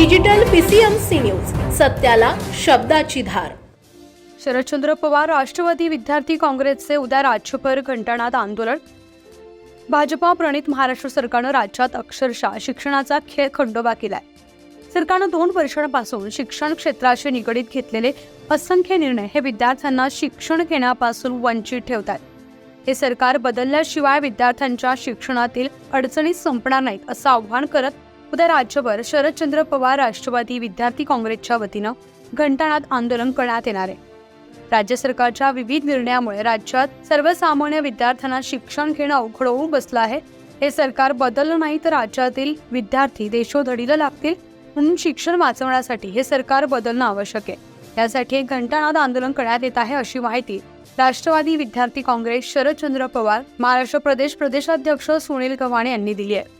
Digital PCMC news सत्याला शब्दाची धार. शरदचंद्र पवार राष्ट्रवादी विद्यार्थी काँग्रेसचे उद्या राज्यभर घंटानाद आंदोलन. भाजपा प्रणित महाराष्ट्र सरकारनं राज्यात अक्षरशः शिक्षणाचा खेळ खंडोबा केलाय. सरकारनं दोन वर्षांपासून शिक्षण क्षेत्राशी निगडीत घेतलेले असंख्य निर्णय हे विद्यार्थ्यांना शिक्षण घेण्यापासून वंचित ठेवतात हे सरकार बदलल्याशिवाय विद्यार्थ्यांच्या शिक्षणातील अडचणी संपणार नाहीत असं आव्हान करत उद्या राज्यभर शरदचंद्र पवार राष्ट्रवादी विद्यार्थी काँग्रेसच्या वतीनं घंटानाद आंदोलन करण्यात येणार आहे. राज्य सरकारच्या विविध निर्णयामुळे राज्यात सर्वसामान्य विद्यार्थ्यांना शिक्षण घेणं अवघड होऊन बसलं आहे. हे सरकार बदललं नाही तर राज्यातील विद्यार्थी देशोधडीला लागतील म्हणून शिक्षण वाचवण्यासाठी हे सरकार बदलणं आवश्यक आहे. यासाठी एक घंटानाद आंदोलन करण्यात येत आहे अशी माहिती राष्ट्रवादी विद्यार्थी काँग्रेस शरदचंद्र पवार महाराष्ट्र प्रदेश प्रदेशाध्यक्ष सुनील गव्हाणे यांनी दिली आहे.